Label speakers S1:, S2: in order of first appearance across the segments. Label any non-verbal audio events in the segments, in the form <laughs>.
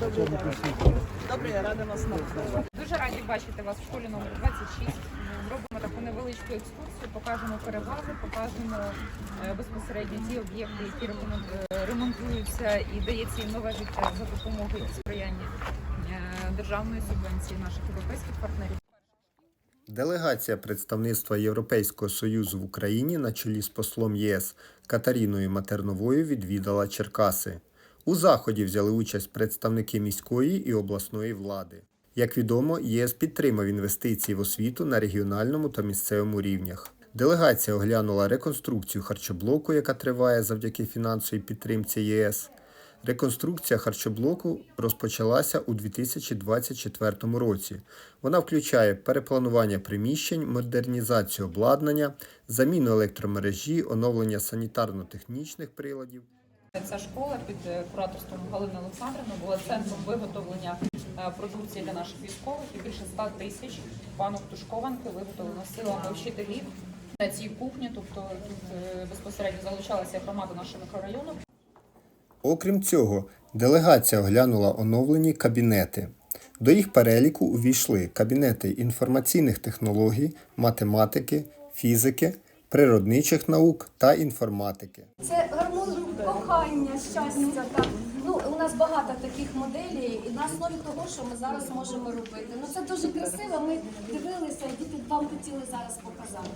S1: Добре, я рада вас навчити.
S2: Дуже раді бачити вас в школі номер 26. Робимо таку невеличку екскурсію, покажемо переваги, покажемо е, безпосередньо ті об'єкти, які е, ремонтуються і дається їм нове життя за допомогою і сприяння е, державної субвенції наших європейських партнерів.
S3: Делегація представництва Європейського Союзу в Україні на чолі з послом ЄС Катаріною Матерновою відвідала Черкаси. У заході взяли участь представники міської і обласної влади. Як відомо, ЄС підтримав інвестиції в освіту на регіональному та місцевому рівнях. Делегація оглянула реконструкцію харчоблоку, яка триває завдяки фінансовій підтримці ЄС. Реконструкція харчоблоку розпочалася у 2024 році. Вона включає перепланування приміщень, модернізацію обладнання, заміну електромережі, оновлення санітарно-технічних приладів.
S2: Ця школа під е, кураторством Галини Олександрівни була центром виготовлення е, продукції для наших військових і більше 100 тисяч банок тушкованки виготовлено силами вчителів на цій кухні. Тобто тут е, безпосередньо залучалася громада нашого мікрорайону.
S3: Окрім цього, делегація оглянула оновлені кабінети. До їх переліку увійшли кабінети інформаційних технологій, математики, фізики, природничих наук та інформатики.
S4: Це гормон кохання, щастя. Так. Ну, у нас багато таких моделей, і на основі того, що ми зараз можемо робити. Ну це дуже красиво. Ми дивилися, і діти вам хотіли зараз показати.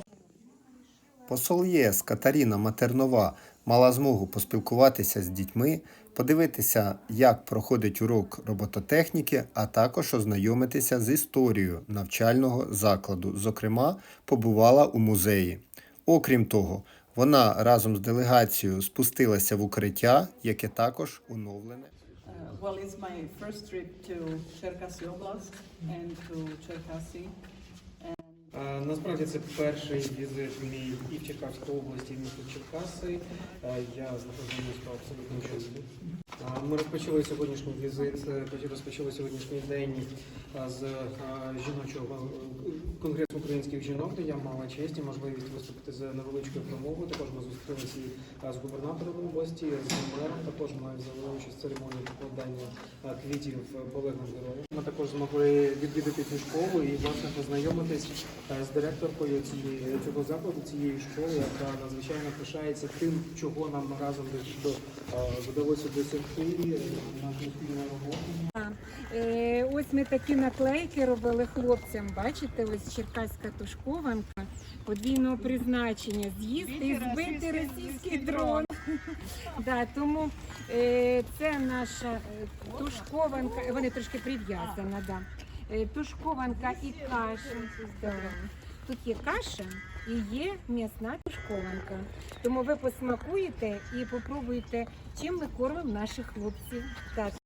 S3: Посол ЄС Катаріна Матернова мала змогу поспілкуватися з дітьми, подивитися, як проходить урок робототехніки, а також ознайомитися з історією навчального закладу. Зокрема, побувала у музеї. Окрім того, вона разом з делегацією спустилася в укриття, яке також оновлене.
S1: Uh, well, it's my first trip to Cherkasy Oblast and to.
S5: А, Насправді це перший візит мій і в Черкаську область, і в місто Черкаси. Я знаходжу місто абсолютно чудові. Ми розпочали сьогоднішній візит, е, розпочали сьогоднішній день з жіночого е, конгресу українських жінок, де я мала честь і можливість виступити з невеличкою промовою. Також ми зустрілися з губернатором області, з мером. Також ми взяли участь в церемонії покладання квітів полеглим героям. Ми також змогли відвідати цю школу і власне познайомитись е, з директоркою цієї цього закладу, цієї школи, яка надзвичайно пишається тим, чого нам разом е, вдалося досягти е,
S6: Ось ми такі наклейки робили хлопцям. Бачите, ось черкаська тушкованка подвійного призначення з'їсти і збити російський дрон. <laughs> Да, тому е, це наша е, тушкованка, вони трошки прив'язана, да. Тушкованка і каша. Тут є каша і є м'ясна тушкованка. Тому ви посмакуєте і попробуєте, чим ми кормимо наших хлопців. Так.